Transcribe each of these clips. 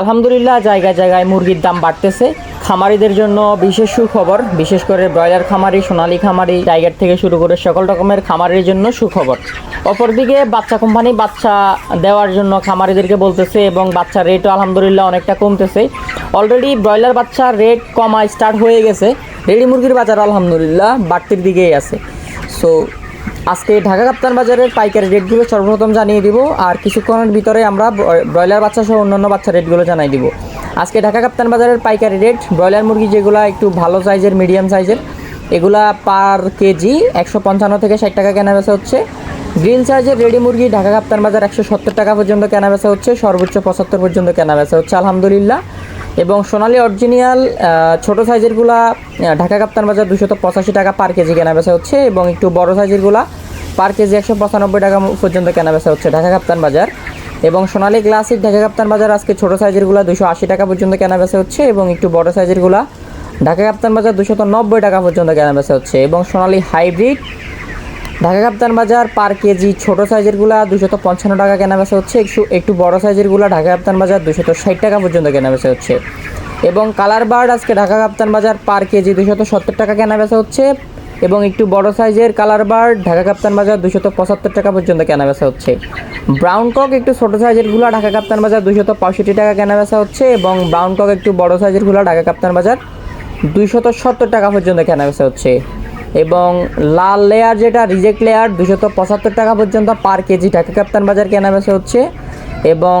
আলহামদুলিল্লাহ, জায়গায় জায়গায় মুরগির দাম বাড়তেছে। খামারিদের জন্য বিশেষ সুখবর, বিশেষ করে ব্রয়লার খামারি, সোনালী খামারি, টাইগার থেকে শুরু করে সকল রকমের খামারির জন্য সুখবর। অপরদিকে বাচ্চা কোম্পানি বাচ্চা দেওয়ার জন্য খামারিদেরকে বলতেছে এবং বাচ্চার রেটও আলহামদুলিল্লাহ অনেকটা কমতেছে। অলরেডি ব্রয়লার বাচ্চার রেট কমা স্টার্ট হয়ে গেছে। রেডি মুরগির বাজার আলহামদুলিল্লাহ বাড়তির দিকেই আছে। সো আজকে ঢাকা কাপ্তান বাজারের পাইকারি রেটগুলো সর্বপ্রথম জানিয়ে দিব, আর কিছুক্ষণের ভিতরে আমরা ব্রয়- ব্রয়লার বাচ্চা সহ অন্যান্য বাচ্চা রেটগুলো জানাই দিব। আজকে ঢাকা কাপ্তান বাজারের পাইকারি রেট, ব্রয়লার মুরগি যেগুলো একটু ভালো সাইজের, মিডিয়াম সাইজের, এগুলা পার কেজি একশো পঞ্চান্ন থেকে ষাট টাকা কেনা বেচা হচ্ছে। গ্রিন সাইজের রেডি মুরগি ঢাকা কাপ্তান বাজার একশো সত্তর টাকা পর্যন্ত কেনা বেচা হচ্ছে, সর্বোচ্চ পঁচাত্তর পর্যন্ত কেনা বেচা হচ্ছে, আলহামদুলিল্লাহ। এবং সোনালি অরিজিনাল ছোটো সাইজেরগুলা ঢাকা কাপ্তান বাজার দুশো পঁচাশি টাকা পার কেজি কেনা বেচা হচ্ছে এবং একটু বড় সাইজেরগুলা পার কেজি একশো পঁচানব্বই টাকা পর্যন্ত কেনা বেচা হচ্ছে ঢাকা কাপ্তান বাজার। এবং সোনালী ক্লাসিক ঢাকা কাপ্তান বাজার আজকে ছোটো সাইজেরগুলা দুশো আশি টাকা পর্যন্ত কেনা বেচা হচ্ছে এবং একটু বড় সাইজেরগুলা ঢাকা কাপ্তান বাজার দুশো নব্বই টাকা পর্যন্ত কেনা বেচা হচ্ছে এবং সোনালী হাইব্রিড ঢাকা কাপ্তান বাজার, পার কেজি ছোট সাইজেরগুলা দুশত পঞ্চান্ন টাকা কেনা বেচা হচ্ছে একটু একটু বড় সাইজেরগুলা ঢাকা কাপ্তান বাজার দুশত ষাট টাকা পর্যন্ত কেনা বেচা হচ্ছে। এবং কালার বার্ড আজকে ঢাকা কাপ্তান বাজার, পার কেজি দুশত সত্তর টাকা কেনা বেচা হচ্ছে এবং একটু বড় সাইজের কালার বার্ড ঢাকা কাপ্তান বাজার দুশত পঁচাত্তর টাকা পর্যন্ত কেনা বেচা হচ্ছে। ব্রাউন কক একটু ছোট সাইজেরগুলো ঢাকা কাপ্তান বাজার দুশত পঁয়ষট্টি টাকা কেনা বেচা হচ্ছে এবং ব্রাউন কক একটু বড় সাইজেরগুলো ঢাকা কাপ্তান বাজার দুইশত সত্তর টাকা পর্যন্ত কেনা বেচা হচ্ছে। এবং লাল লেয়ার যেটা রিজেক্ট লেয়ার দুশত পঁচাত্তর টাকা পর্যন্ত পার কেজি ঢাকা কাপ্তান বাজার কেনা বেচা হচ্ছে। এবং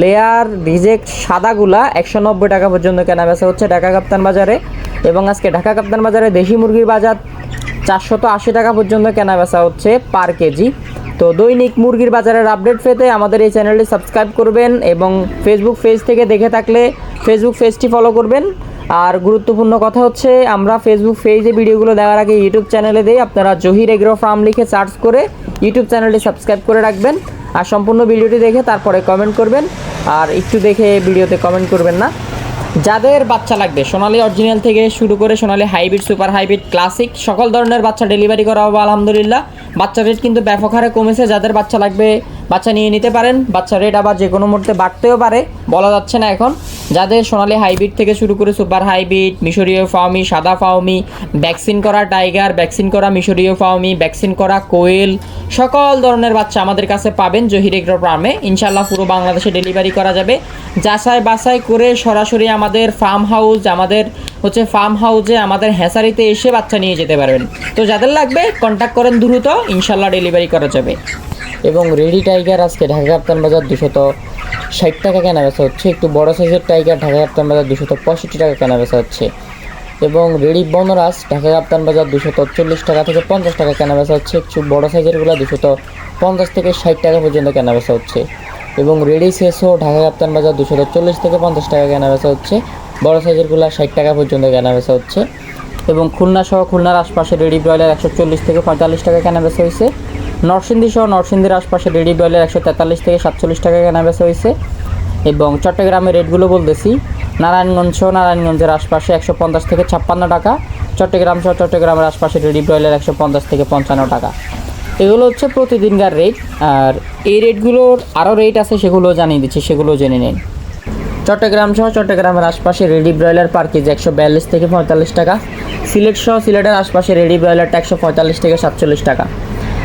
লেয়ার রিজেক্ট সাদাগুলা একশো নব্বই টাকা পর্যন্ত কেনা বেচা হচ্ছে ঢাকা কাপ্তান বাজারে এবং আজকে ঢাকা কাপ্তান বাজারে দেশি মুরগির বাজার চারশত আশি টাকা পর্যন্ত কেনা বেচা হচ্ছে পার কেজি তো দৈনিক মুরগির বাজারের আপডেট পেতে আমাদের এই চ্যানেলটি সাবস্ক্রাইব করবেন এবং ফেসবুক পেজ থেকে দেখে থাকলে ফেসবুক পেজটি ফলো করবেন। আর গুরুত্বপূর্ণ কথা হচ্ছে, আমরা ফেসবুক পেজে ভিডিওগুলো দেওয়ার আগে ইউটিউব চ্যানেলে দেই। আপনারা জহির এগ্রো ফার্ম লিখে সার্চ করে ইউটিউব চ্যানেলটি সাবস্ক্রাইব করে রাখবেন আর সম্পূর্ণ ভিডিওটি দেখে তারপরে কমেন্ট করবেন। আর একটু দেখে ভিডিওতে কমেন্ট করবেন না। যাদের বাচ্চা লাগবে, সোনালি অরিজিনাল থেকে শুরু করে Sonali hybrid super hybrid classic সকল ধরনের বাচ্চা ডেলিভারি করা হবে, আলহামদুলিল্লাহ। বাচ্চা রেট কিন্তু ব্যাপক হারে কমেছে। যাদের বাচ্চা লাগবে বাচ্চা নিয়ে নিতে পারেন। বাচ্চা রেট আবার যে কোনো মুহূর্তে বাড়তেও পারে, বলা যাচ্ছে না এখন। যাদের সোনালী হাইব্রিড থেকে শুরু করে সুপার হাইব্রিড, মিশরীয় ফাউমি সাদা ফাউমি ভ্যাকসিন করা টাইগার ভ্যাকসিন করা মিশরীয় ফাউমি ভ্যাকসিন করা কোয়েল, সকল ধরনের বাচ্চা আমাদের কাছে পাবেন জহির এগ্রো ফার্মে। ইনশাল্লাহ পুরো বাংলাদেশে ডেলিভারি করা যাবে। যাচাই বাছাই করে সরাসরি আমাদের ফার্ম হাউস আমাদের হচ্ছে ফার্ম হাউসে আমাদের হ্যাসারিতে এসে বাচ্চা নিয়ে যেতে পারবেন। তো যাদের লাগবে কন্ট্যাক্ট করেন দ্রুত। ইনশাল্লাহ ডেলিভারি করা যাবে। এবং রেডি টাইগার আজকে ঢাকা কাপ্তান বাজার দুশত ষাট টাকা কেনা বেচা হচ্ছে। একটু বড় সাইজের টাইগার ঢাকা কাপ্তান বাজার দুশত পঁয়ষট্টি টাকা কেনা বেচা হচ্ছে। এবং রেডি বনরাজ ঢাকা কাপ্তান বাজার দুশত চল্লিশ টাকা থেকে পঞ্চাশ টাকা কেনা বেচা হচ্ছে। একটু বড় সাইজেরগুলো দুশত পঞ্চাশ থেকে ষাট টাকা পর্যন্ত কেনা বেচা হচ্ছে। এবং রেডি শেষও ঢাকা কাপ্তান বাজার দুশত চল্লিশ থেকে পঞ্চাশ টাকা কেনা বেচা হচ্ছে। বড় সাইজেরগুলো ষাট টাকা পর্যন্ত কেনা বেচা হচ্ছে। এবং খুলনা সহ খুলনার আশপাশে রেডি ব্রয়লার একশো চল্লিশ থেকে পঁয়তাল্লিশ টাকা কেনা বেচা হয়েছে। নরসিংদী সহ নরসিংদীর আশপাশে রেডি ব্রয়লার একশো তেতাল্লিশ থেকে সাতচল্লিশ টাকা কেনা বেচা হয়েছে। এবং চট্টগ্রামের রেটগুলো বলতেছি, নারায়ণগঞ্জ সহ নারায়ণগঞ্জের আশপাশে একশো পঞ্চাশ থেকে ছাপ্পান্ন টাকা, চট্টগ্রাম সহ চট্টগ্রামের আশপাশে রেডি ব্রয়লার একশো পঞ্চাশ থেকে পঞ্চান্ন টাকা। এগুলো হচ্ছে প্রতিদিনকার রেট, আর এই রেটগুলোর আরও রেট আছে সেগুলো জানিয়ে দিচ্ছি, সেগুলো জেনে নিন। চট্টগ্রাম সহ চট্টগ্রামের আশপাশে রেডি ব্রয়লার পার কেজি একশো বিয়াল্লিশ থেকে পঁয়তাল্লিশ টাকা, সিলেট সহ সিলেটের আশপাশে রেডি ব্রয়লারটা একশো পঁয়তাল্লিশ থেকে সাতচল্লিশ টাকা।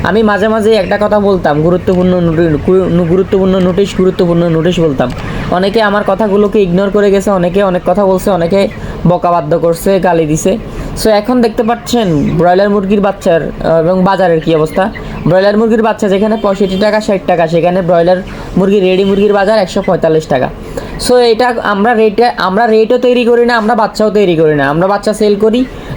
আমি মাঝে মাঝে একটা কথা বলতাম, গুরুত্বপূর্ণ গুরুত্বপূর্ণ নোটিশ গুরুত্বপূর্ণ নোটিশ বলতাম। অনেকে আমার কথাগুলোকে ইগনোর করে গেছে, অনেকে অনেক কথা বলছে, অনেকে বকাবাদ্য করছে, গালি দিছে। সো এখন দেখতে পাচ্ছেন, ব্রয়লার মুরগির বাচ্চার এবং বাজারের কি অবস্থা? ব্রয়লার মুরগির বাচ্চা যেখানে পঁয়ষট্টি টাকা, ষাট টাকা, সেখানে ব্রয়লার মুরগি, রেডি মুরগির বাজার একশো পঁয়তাল্লিশ টাকা। সো এটা আমরা রেটে আমরা রেটও তৈরি করি না, আমরা বাচ্চাও তৈরি করি না। আমরা বাচ্চা সেল করি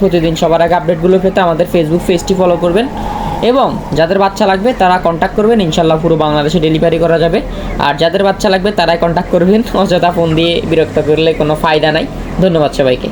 প্রতিদিন সবার আগে আপডেটগুলো পেতে আমাদের ফেসবুক পেজটি ফলো করবেন। এবং যাদের বাচ্চা লাগবে, তারা কন্ট্যাক্ট করবেন। ইনশাল্লাহ পুরো বাংলাদেশে ডেলিভারি করা যাবে। আর যাদের বাচ্চা লাগবে, তারাই কন্ট্যাক্ট করবেন। অযথা ফোন দিয়ে বিরক্ত করলে কোনো ফায়দা নাই। ধন্যবাদ সবাইকে।